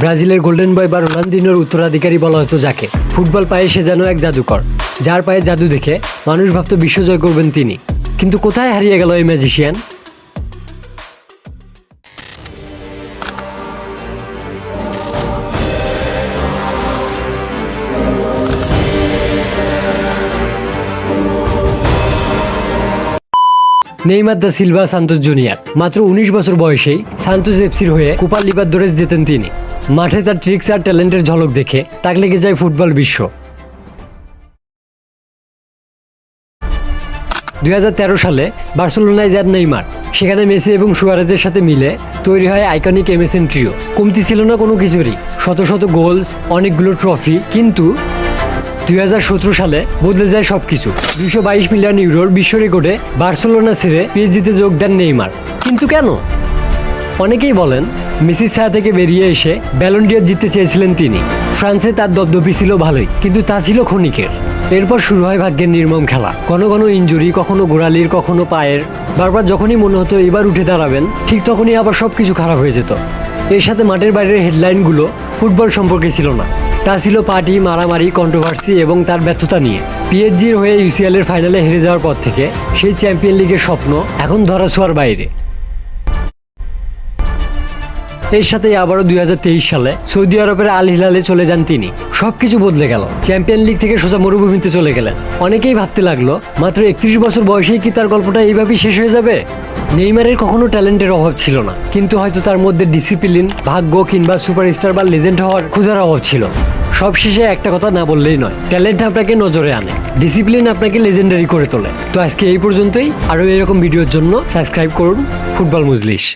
ব্রাজিলের golden boy বা রোনালদিনোর উত্তরাধিকারী বলা হতো যাকে। ফুটবল পায়ে সে যেন এক জাদুকর। যার পায়ে জাদু দেখে মানুষ ভাবতো বিশ্বজয় করবেন তিনি। কিন্তু কোথায় হারিয়ে গেল এই magician? Neymar da Silva Santos Junior. মাত্র উনিশ বছর বয়সেই সান্তোস এফসির হয়ে কুপা লিবারদোরেস জেতেন তিনি। মাঠে তার ট্রিক্স আর ট্যালেন্টের ঝলক দেখে, তাক লেগে যায় ফুটবল বিশ্ব। দু হাজার তেরো সালে বার্সেলোনায় যান নেইমার। সেখানে মেসি এবং সুয়ারেজের সাথে মিলে তৈরি হয় আইকনিক এমএসএন ট্রিও কমতি ছিল না কোনো কিছুরই। শত শত গোলস অনেকগুলো ট্রফি কিন্তু দুই হাজার সতেরো সালে বদলে যায় সবকিছু। দুইশো বাইশ মিলিয়ন ইউরোর বিশ্ব রেকর্ডে বার্সেলোনা ছেড়ে পিএইচজিতে যোগ দেন নেইমার। কিন্তু কেন? অনেকেই বলেন মেসির ছায়া থেকে বেরিয়ে এসে ব্যালন্ডিয়ার জিততে চেয়েছিলেন তিনি। ফ্রান্সে তার দপদপি ছিল ভালোই, কিন্তু তা ছিল ক্ষণিকের। এরপর শুরু হয় ভাগ্যের নির্মম খেলা। কোনো কোনো ইঞ্জুরি কখনো গোড়ালির, কখনো পায়ের। বারবার যখনই মনে হতো এবার উঠে দাঁড়াবেন, ঠিক তখনই আবার সব কিছু খারাপ হয়ে যেত। এর সাথে মাঠের বাইরের হেডলাইনগুলো ফুটবল সম্পর্কে ছিল না। তা ছিল পার্টি, মারামারি কন্ট্রোভার্সি এবং তার ব্যর্থতা নিয়ে। পিএইচজির হয়ে ইউসিএলের ফাইনালে হেরে যাওয়ার পর থেকে সেই চ্যাম্পিয়ন লিগের স্বপ্ন এখন ধরাছোঁয়ার বাইরে। এর সাথে আবারও দুই হাজার তেইশ সালে সৌদি আরবের আল হিলালে চলে যান তিনি। সবকিছু বদলে গেল। চ্যাম্পিয়ন লিগ থেকে সোজা মরুভূমিতে চলে গেলেন। অনেকেই ভাবতে লাগল, মাত্র একত্রিশ বছর বয়সেই কি তার গল্পটা এইভাবেই শেষ হয়ে যাবে? নেইমারের কখনো ট্যালেন্টের অভাব ছিল না, কিন্তু হয়তো তার মধ্যে ডিসিপ্লিন, ভাগ্য কিংবা সুপারস্টার বা লেজেন্ড হওয়ার খোঁজার অভাব ছিল। সব শেষে একটা কথা না বললেই নয়, ট্যালেন্ট আপনাকে নজরে আনে, ডিসিপ্লিন আপনাকে লেজেন্ডারি করে তোলে। তো আজকে এই পর্যন্তই। আরও এরকম ভিডিওর জন্য সাবস্ক্রাইব করুন ফুটবল মজলিস।